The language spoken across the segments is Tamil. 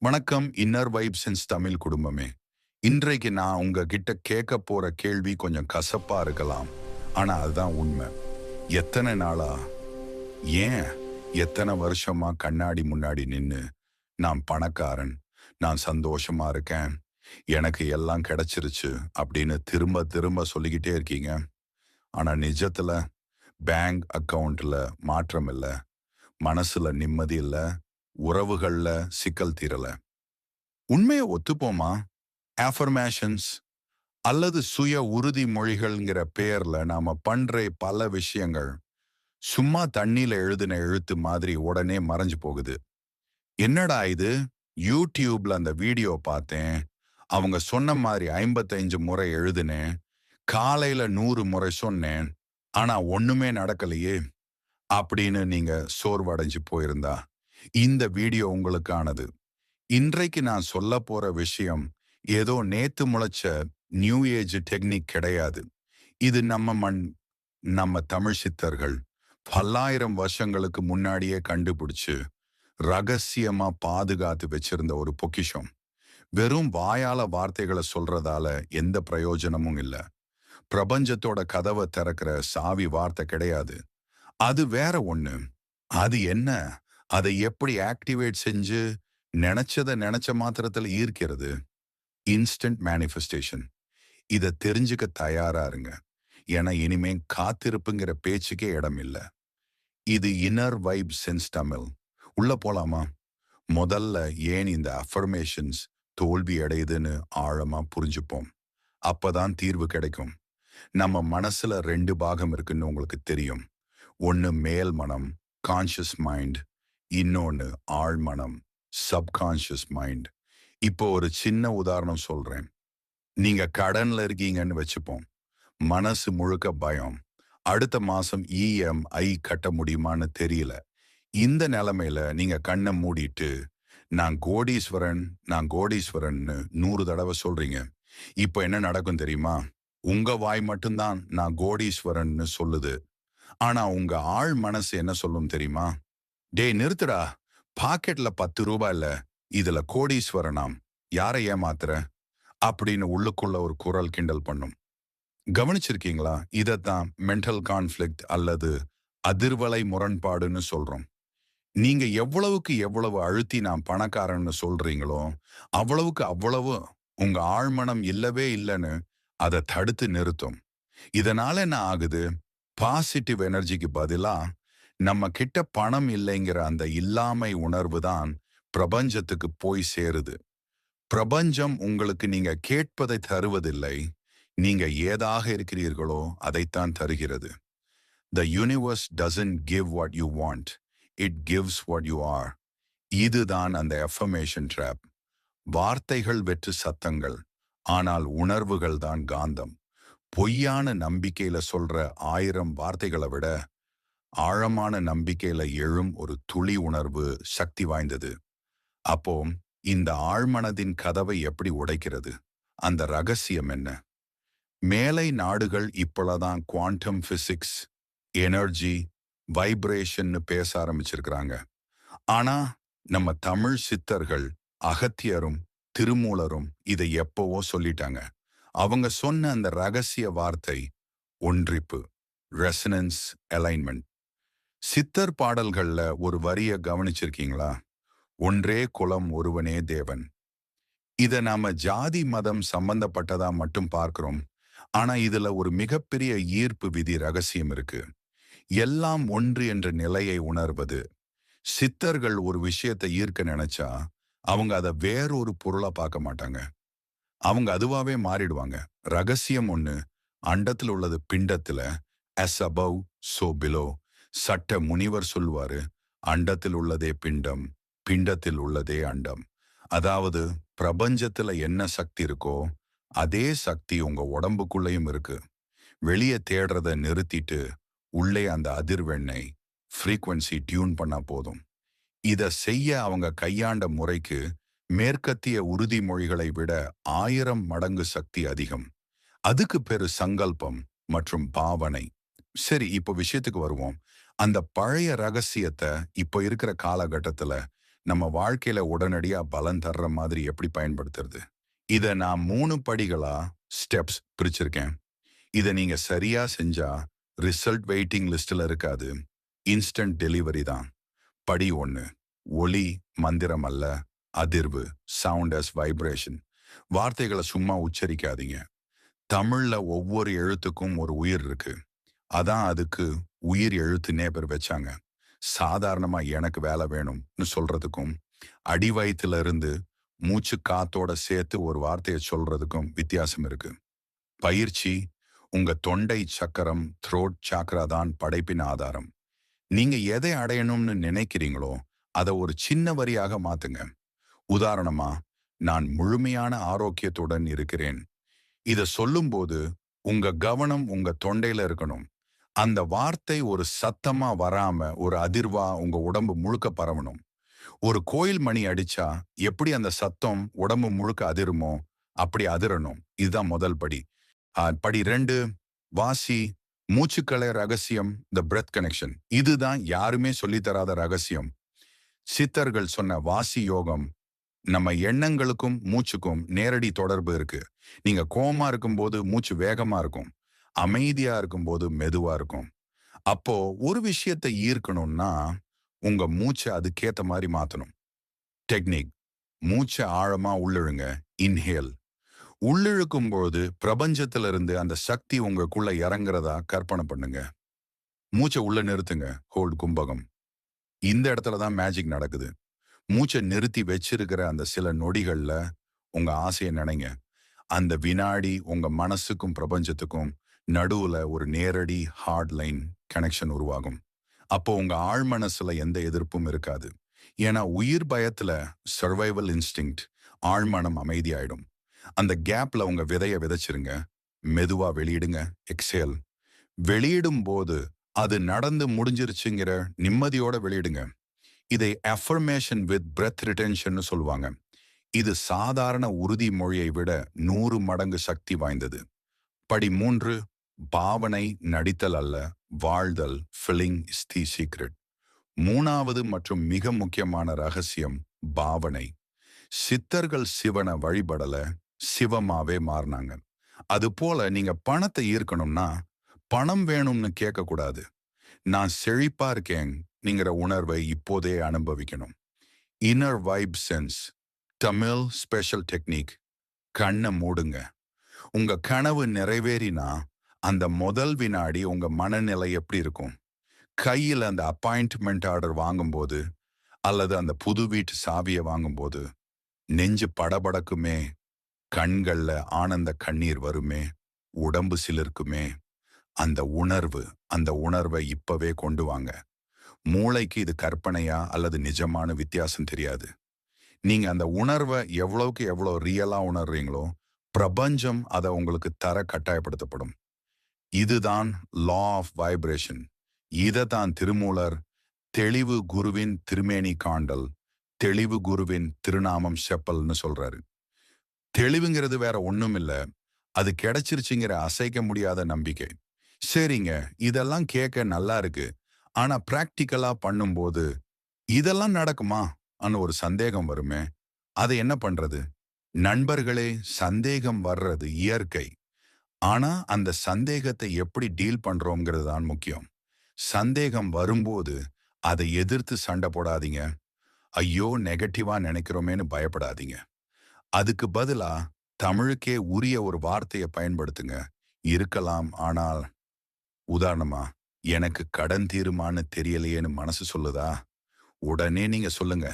வணக்கம் இன்னர் வைப்ஸ் தமிழ் குடும்பமே. இன்றைக்கு நான் உங்ககிட்ட கேட்க போற கேள்வி கொஞ்சம் கசப்பா இருக்கலாம். ஆனா அதுதான் உண்மை. எத்தனை நாளா? ஏன் எத்தனை வருஷமா கண்ணாடி முன்னாடி நின்று நான் பணக்காரன் நான் சந்தோஷமா இருக்கேன் எனக்கு எல்லாம் கிடைச்சிருச்சு அப்படின்னு திரும்ப திரும்ப சொல்லிக்கிட்டே இருக்கீங்க. ஆனா நிஜத்துல பேங்க் அக்கவுண்ட்ல மாற்றம் இல்லை மனசுல நிம்மதி இல்லை உறவுகள்ல சிக்கல் தீரல. உண்மையை ஒத்துப்போமா? ஆஃபர்மேஷன்ஸ் அல்லது சுய உறுதி மொழிகள்ங்கிற பெயர்ல நாம பண்ற பல விஷயங்கள் சும்மா தண்ணியில எழுதின எழுத்து மாதிரி உடனே மறைஞ்சு போகுது. என்னடா இது? யூடியூப்ல அந்த வீடியோ பார்த்தேன். அவங்க சொன்ன மாதிரி ஐம்பத்தஞ்சு முறை எழுதினேன். காலையில நூறு முறை சொன்னேன். ஆனா ஒண்ணுமே நடக்கலையே. அப்படின்னு நீங்க சோர்வடைஞ்சு போயிருந்தா. இந்த வீடியோ உங்களுக்கானது. இன்றைக்கு நான் சொல்ல போற விஷயம் ஏதோ நேத்து முளைச்ச நியூ ஏஜ் டெக்னிக் கிடையாது. இது நம்ம மண் நம்ம தமிழ் சித்தர்கள் பல்லாயிரம் வருஷங்களுக்கு முன்னாடியே கண்டுபிடிச்சு ரகசியமா பாதுகாத்து வச்சிருந்த ஒரு பொக்கிஷம். வெறும் வாயால வார்த்தைகளை சொல்றதால எந்த பிரயோஜனமும் இல்லை. பிரபஞ்சத்தோட கதவை திறக்கிற சாவி வார்த்தை கிடையாது. அது வேற ஒண்ணு. அது என்ன? அதை எப்படி ஆக்டிவேட் செஞ்சு நினைச்சதை நினைச்ச மாத்திரத்துல ஈர்க்கிறது? Instant manifestation. இதை தெரிஞ்சுக்க தயாரா இருங்க. ஏன்னா இனிமே காத்திருப்புங்கிற பேச்சுக்கே இடம் இல்லை. இது இன்னர் வைப் சென்ஸ் தமிழ். உள்ள போலாமா? முதல்ல ஏன் இந்த அஃபர்மேஷன்ஸ் தோல்வி அடையுதுன்னு ஆழமா புரிஞ்சுப்போம். அப்பதான் தீர்வு கிடைக்கும். நம்ம மனசுல ரெண்டு பாகம் இருக்குன்னு உங்களுக்கு தெரியும். ஒன்னு மேல் மனம் கான்ஷியஸ் மைண்ட் இன்னொன்னு ஆழ்மனம் சப்கான்ஷியஸ் மைண்ட் இப்போ ஒரு சின்ன உதாரணம் சொல்றேன். நீங்க கடன்ல இருக்கீங்கன்னு வச்சுப்போம். மனசு முழுக்க பயம். அடுத்த மாசம் இஎம்ஐ கட்ட முடியுமான்னு தெரியல. இந்த நிலைமையில நீங்க கண்ணை மூடிட்டு நான் கோடீஸ்வரன் நான் கோடீஸ்வரன்னு நூறு தடவை சொல்றீங்க. இப்போ என்ன நடக்கும் தெரியுமா? உங்க வாய் மட்டும்தான் நான் கோடீஸ்வரன்னு சொல்லுது. ஆனா உங்க ஆள் மனசு என்ன சொல்லும் தெரியுமா? டேய் நிறுத்துடா. பாக்கெட்ல பத்து ரூபாய் இல்ல. இதுல கோடீஸ்வரனாம். யாரை ஏமாத்துற? அப்படின்னு உள்ளுக்குள்ள ஒரு குரல் கிண்டல் பண்ணும். கவனிச்சிருக்கீங்களா? இதத்தான் மென்டல் கான்ஃபிளிக்ட் அல்லது அதிர்வலை முரண்பாடுன்னு சொல்றோம். நீங்க எவ்வளவுக்கு எவ்வளவு அழுத்தி நான் பணக்காரன்னு சொல்றீங்களோ அவ்வளவுக்கு அவ்வளவு உங்க ஆழ்மனம் இல்லவே இல்லைன்னு அதை தடுத்து நிறுத்தும். இதனால என்ன ஆகுது? பாசிட்டிவ் எனர்ஜிக்கு பதிலா நம்ம கிட்ட பணம் இல்லைங்கிற அந்த இல்லாமை உணர்வு தான் பிரபஞ்சத்துக்கு போய் சேருது. பிரபஞ்சம் உங்களுக்கு நீங்க கேட்பதை தருவதில்லை. நீங்க ஏதாக இருக்கிறீர்களோ அதைத்தான் தருகிறது. The universe doesn't give what you want it gives what you are இதுதான் அந்த எஃபமேஷன் ட்ராப் வார்த்தைகள் வெற்று சத்தங்கள் ஆனால் உணர்வுகள் தான் காந்தம். பொய்யான நம்பிக்கையில சொல்ற ஆயிரம் வார்த்தைகளை விட ஆழமான நம்பிக்கையில எழும் ஒரு துளி உணர்வு சக்தி வாய்ந்தது. அப்போ இந்த ஆழ்மனதின் கதவை எப்படி உடைக்கிறது? அந்த ரகசியம் என்ன? மேலை நாடுகள் இப்பொழுதான் குவாண்டம் பிசிக்ஸ் எனர்ஜி வைப்ரேஷன்னு பேச ஆரம்பிச்சிருக்கிறாங்க. ஆனா நம்ம தமிழ் சித்தர்கள் அகத்தியரும் திருமூலரும் இதை எப்பவோ சொல்லிட்டாங்க. அவங்க சொன்ன அந்த ரகசிய வார்த்தை ஒன்றிப்பு ரெசனன்ஸ் அலைன்மெண்ட் சித்தர் பாடல்கள்ல ஒரு வரிய கவனிச்சிருக்கீங்களா? ஒன்றே குலம் ஒருவனே தேவன். இத நாம ஜாதி மதம் சம்பந்தப்பட்டதா மட்டும் பார்க்கிறோம். ஆனா இதுல ஒரு மிகப்பெரிய ஈர்ப்பு விதி ரகசியம் இருக்கு. எல்லாம் ஒன்று என்ற நிலையை உணர்வது. சித்தர்கள் ஒரு விஷயத்தை ஈர்க்க நினைச்சா அவங்க அதை வேறொரு பொருளா பார்க்க மாட்டாங்க. அவங்க அதுவாவே மாறிடுவாங்க. ரகசியம் ஒண்ணு அண்டத்தில் உள்ளது பிண்டத்துல அஸ் அபவ் சோ பிலோ சட்ட முனிவர் சொல்வாரு அண்டத்தில் உள்ளதே பிண்டம் பிண்டத்தில் உள்ளதே அண்டம். அதாவது பிரபஞ்சத்துல என்ன சக்தி இருக்கோ அதே சக்தி உங்க உடம்புக்குள்ளேயும் இருக்கு. வெளியே தேடுறத நிறுத்திட்டு உள்ளே அந்த அதிர்வெண்ணை ஃப்ரீக்வன்சி டியூன் பண்ணா போதும். இத செய்ய அவங்க கையாண்ட முறைக்கு மேற்கத்திய உறுதிமொழிகளை விட ஆயிரம் மடங்கு சக்தி அதிகம். அதுக்கு பெரு சங்கல்பம் மற்றும் பாவனை. சரி இப்போ விஷயத்துக்கு வருவோம். அந்த பழைய ரகசியத்தை இப்போ இருக்கிற காலகட்டத்துல நம்ம வாழ்க்கையில உடனடியா பலன் தர்ற மாதிரி எப்படி பயன்படுத்துறது? இத நான் மூணு படிகளா ஸ்டெப்ஸ் பிரிச்சிருக்கேன். இத நீங்க சரியா செஞ்சா ரிசல்ட் வெயிட்டிங் லிஸ்ட்ல இருக்காது. இன்ஸ்டன்ட் டெலிவரி தான். படி ஒன்று ஒளி மந்திரம் அல்ல அதிர்வு சவுண்ட் அஸ் வைப்ரேஷன் வார்த்தைகளை சும்மா உச்சரிக்காதீங்க. தமிழ்ல ஒவ்வொரு எழுத்துக்கும் ஒரு உயிர் இருக்கு. அதான் அதுக்கு உயிர் எழுத்துனே பேர் வச்சாங்க. சாதாரணமா எனக்கு வேலை வேணும்னு சொல்றதுக்கும் அடி வயித்துல இருந்து மூச்சு காத்தோட சேர்த்து ஒரு வார்த்தையை சொல்றதுக்கும் வித்தியாசம் இருக்கு. பயிற்சி உங்க தொண்டை சக்கரம் த்ரோட் சாக்ரா தான் படைப்பின் ஆதாரம். நீங்க எதை அடையணும்னு நினைக்கிறீங்களோ அதை ஒரு சின்ன வரியாக மாத்துங்க. உதாரணமா நான் முழுமையான ஆரோக்கியத்துடன் இருக்கிறேன். இத சொல்லும்போது உங்க கவனம் உங்க தொண்டையில இருக்கணும். அந்த வார்த்தை ஒரு சத்தமா வராம ஒரு அதிர்வா உங்க உடம்பு முழுக்க பரவணும். ஒரு கோயில் மணி அடிச்சா எப்படி அந்த சத்தம் உடம்பு முழுக்க அதிருமோ அப்படி அதிரணும். இதுதான் முதல் படி. படி ரெண்டு வாசி மூச்சுக்கலை ரகசியம் த பிரெத் கனெக்ஷன் இதுதான் யாருமே சொல்லித்தராத ரகசியம். சித்தர்கள் சொன்ன வாசி யோகம் நம்ம எண்ணங்களுக்கும் மூச்சுக்கும் நேரடி தொடர்பு இருக்கு. நீங்க கோமா இருக்கும்போது மூச்சு வேகமா இருக்கும். அமைதியா இருக்கும்போது மெதுவா இருக்கும். அப்போ ஒரு விஷயத்தை ஈர்க்கணும்னா உங்க மூச்சை அதுக்கேத்த மாதிரி மாத்தணும். டெக்னிக் மூச்சை ஆழமா உள்ளிழுங்க. இன்ஹேல் உள்ளிழுக்கும் பொழுது பிரபஞ்சத்துல இருந்து அந்த சக்தி உங்களுக்குள்ள இறங்குறதா கற்பனை பண்ணுங்க. மூச்சை உள்ள நிறுத்துங்க. ஹோல்ட் கும்பகம். இந்த இடத்துல தான் மேஜிக் நடக்குது. மூச்சை நிறுத்தி வச்சிருக்கிற அந்த சில நொடிகள்ல உங்க ஆசையை நினைங்க. அந்த வினாடி உங்க மனசுக்கும் பிரபஞ்சத்துக்கும் நடுவுல ஒரு நேரடி ஹார்ட் லைன் கனெக்ஷன் உருவாகும். அப்போ உங்க ஆழ் மனசுல எந்த எதிர்ப்பும் இருக்காது. ஏன்னா உயிர் பயத்துல சர்வைவல் இன்ஸ்டிங்க்ட் ஆழ்மனம் அமைதியாயிடும். அந்த கேப்ல உங்க விதைய விதைச்சிருங்க. மெதுவா வெளியிடுங்க. எக்ஸேல் வெளியிடும் போது அது நடந்து முடிஞ்சிருச்சுங்கிற நிம்மதியோட வெளியிடுங்க. இதை அஃபர்மேஷன் வித் பிரெத் ரிட்டென்ஷன் சொல்லுவாங்க. இது சாதாரண உறுதிமொழியை விட நூறு மடங்கு சக்தி வாய்ந்தது. படி மூன்று பாவனை நடித்தல் அல்ல வாழ்தல் ஃபில்லிங் இஸ் தி சீக்ரெட் மூணாவது மற்றும் மிக முக்கியமான ரகசியம் பாவனை. சித்தர்கள் சிவனை வழிபடல சிவமாவே மாறினாங்க. அது போல நீங்க பணத்தை ஈர்க்கணும்னா பணம் வேணும்னு கேட்கக்கூடாது. நான் செழிப்பா இருக்கேன் நீங்கிற உணர்வை இப்போதே அனுபவிக்கணும். Inner vibe sense Tamil special technique கண்ணை மூடுங்க. உங்க கனவு நிறைவேறினா அந்த முதல் வினாடி உங்க மனநிலை எப்படி இருக்கும்? கையில் அந்த அப்பாயின்ட்மெண்ட் ஆர்டர் வாங்கும்போது அல்லது அந்த புது வீட்டு சாவியை வாங்கும்போது நெஞ்சு படபடக்குமே கண்கள்ல ஆனந்த கண்ணீர் வருமே உடம்பு சிலிருக்குமே அந்த உணர்வு அந்த உணர்வை இப்பவே கொண்டு வாங்க. மூளைக்கு இது கற்பனையா அல்லது நிஜமான வித்தியாசம் தெரியாது. நீங்க அந்த உணர்வை எவ்வளவுக்கு எவ்வளவு ரியலா உணர்றீங்களோ பிரபஞ்சம் அதை உங்களுக்கு தர கட்டாயப்படுத்தப்படும். இதுதான் லா ஆஃப் வைப்ரேஷன் இதை தான் திருமூலர் தெளிவு குருவின் திருமேனி காண்டல் தெளிவு குருவின் திருநாமம் செப்பல்னு சொல்றாரு. தெளிவுங்கிறது வேற ஒன்றும் இல்லை. அது கிடைச்சிருச்சுங்கிற அசைக்க முடியாத நம்பிக்கை. சரிங்க இதெல்லாம் கேட்க நல்லா இருக்கு. ஆனா பிராக்டிக்கலா பண்ணும்போது இதெல்லாம் நடக்குமா? அன்னு ஒரு சந்தேகம் வருமே. அதை என்ன பண்றது? நண்பர்களே சந்தேகம் வர்றது இயற்கை. ஆனா அந்த சந்தேகத்தை எப்படி டீல் பண்றோங்கிறது தான் முக்கியம். சந்தேகம் வரும்போது அதை எதிர்த்து சண்டை போடாதீங்க. ஐயோ நெகட்டிவா நினைக்கிறோமேன்னு பயப்படாதீங்க. அதுக்கு பதிலா தமிழுக்கே உரிய ஒரு வார்த்தையை பயன்படுத்துங்க. இருக்கலாம் ஆனால் உதாரணமா எனக்கு கடன் தீருமான்னு தெரியலையேன்னு மனசு சொல்லுதா? உடனே நீங்க சொல்லுங்க.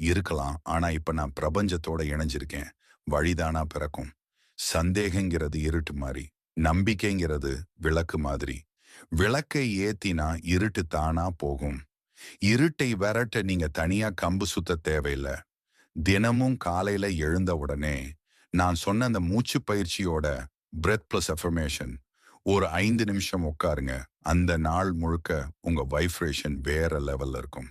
இருக்கலாம் ஆனா இப்ப நான் பிரபஞ்சத்தோட இணைஞ்சிருக்கேன். வழிதானா பிறக்கும். சந்தேகங்கிறது இருட்டு மாதிரி நம்பிக்கைங்கிறது விளக்கு மாதிரி. விளக்கை ஏத்தினா இருட்டு தானா போகும். இருட்டை விரட்ட நீங்க தனியா கம்பு சுத்த தேவையில்ல. தினமும் காலையில எழுந்த உடனே நான் சொன்ன அந்த மூச்சு பயிற்சியோட பிரெத் பிளஸ் அஃபர்மேஷன் ஒரு ஐந்து நிமிஷம் உட்காருங்க. அந்த நாள் முழுக்க உங்க வைப்ரேஷன் வேற லெவல்ல இருக்கும்.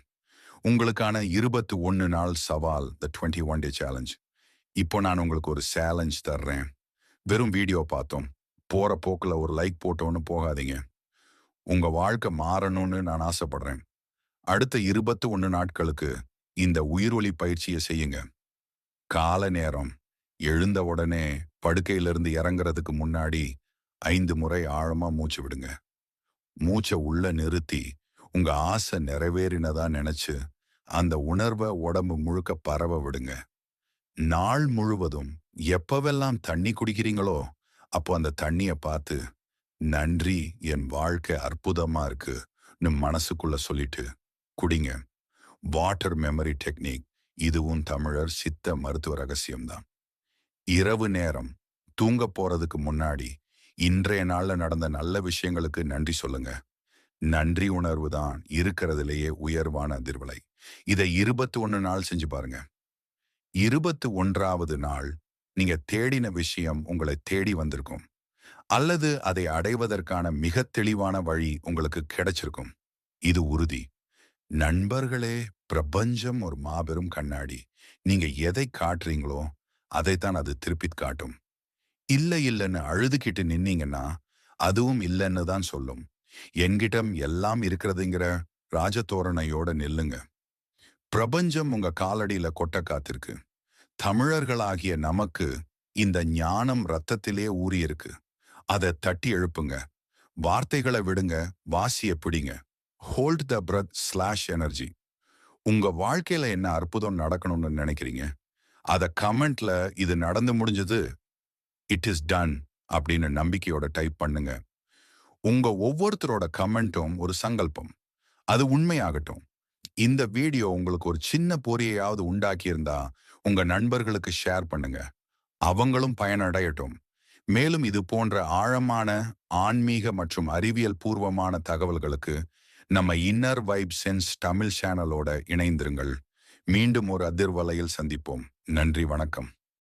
உங்களுக்கான இருபத்தி ஒன்னு நாள் சவால் the twenty one day challenge இப்போ நான் உங்களுக்கு ஒரு சேலஞ்ச் தர்றேன். வெறும் வீடியோ பார்த்தோம். போகிற போக்கில் ஒரு லைக் போட்டோன்னு போகாதீங்க. உங்கள் வாழ்க்கை மாறணும்னு நான் ஆசைப்படுறேன். அடுத்த இருபத்தி ஒன்று நாட்களுக்கு இந்த உயிரொலி பயிற்சியை செய்யுங்க. கால நேரம். எழுந்த உடனே படுக்கையிலிருந்து இறங்குறதுக்கு முன்னாடி ஐந்து முறை ஆழமாக மூச்சு விடுங்க. மூச்சை உள்ள நிறுத்தி உங்கள் ஆசை நிறைவேறினதா நினச்சி அந்த உணர்வை உடம்பு முழுக்க பரவ விடுங்க. நாள் முழுவதும் எப்பவெல்லாம் தண்ணி குடிக்கிறீங்களோ அப்போ அந்த தண்ணியை பார்த்து நன்றி என் வாழ்க்கை அற்புதமா இருக்குன்னு மனசுக்குள்ள சொல்லிட்டு குடிங்க. வாட்டர் மெமரி டெக்னிக் இதுவும் தமிழர் சித்த மருத்துவ ரகசியம்தான் இரவு நேரம் தூங்க போறதுக்கு முன்னாடி இன்றைய நாள்ல நடந்த நல்ல விஷயங்களுக்கு நன்றி சொல்லுங்க. நன்றி உணர்வு தான் இருக்கிறதுலேயே உயர்வான அதிர்வலை. இதை இருபத்தி ஒன்று நாள் செஞ்சு பாருங்க. இருபத்து ஒன்றாவது நாள் நீங்க தேடின விஷயம் உங்களை தேடி வந்திருக்கும். அல்லது அதை அடைவதற்கான மிக தெளிவான வழி உங்களுக்கு கிடைச்சிருக்கும். இது உறுதி. நண்பர்களே பிரபஞ்சம் ஒரு மாபெரும் கண்ணாடி. நீங்க எதை காட்டுறீங்களோ அதைத்தான் அது திருப்பி காட்டும். இல்ல இல்லைன்னு அழுதுகிட்டு நின்னீங்கன்னா அதுவும் இல்லைன்னு தான் சொல்லும். என்கிட்டம் எல்லாம் இருக்கிறதுங்கிற ராஜதோரணையோட நில்லுங்க. பிரபஞ்சம் உங்க காலடியில கொட்ட காத்திருக்கு. தமிழர்களாகிய நமக்கு இந்த ஞானம் ரத்தத்திலே ஊறியிருக்கு. அதை தட்டி எழுப்புங்க. வார்த்தைகளை விடுங்க வாசிய பிடிங்க. Hold the breath slash energy உங்க வாழ்க்கையில என்ன அற்புதம் நடக்கணும்னு நினைக்கிறீங்க? அத கமெண்ட்ல இது நடந்து முடிஞ்சது இட் இஸ் டன் அப்படின்னு நம்பிக்கையோட டைப் பண்ணுங்க. உங்க ஒவ்வொருத்தரோட கமெண்ட்டும் ஒரு சங்கல்பம். அது உண்மையாகட்டும். இந்த வீடியோ உங்களுக்கு ஒரு சின்ன பொறியையாவது உண்டாக்கியிருந்தா உங்க நண்பர்களுக்கு ஷேர் பண்ணுங்க. அவங்களும் பயனடையட்டும். மேலும் இது போன்ற ஆழமான ஆன்மீக மற்றும் அறிவியல் பூர்வமான தகவல்களுக்கு நம்ம இன்னர் வைப் சென்ஸ் தமிழ் சேனலோட இணைந்திருங்கள். மீண்டும் ஒரு அதிர்வலையில் சந்திப்போம். நன்றி வணக்கம்.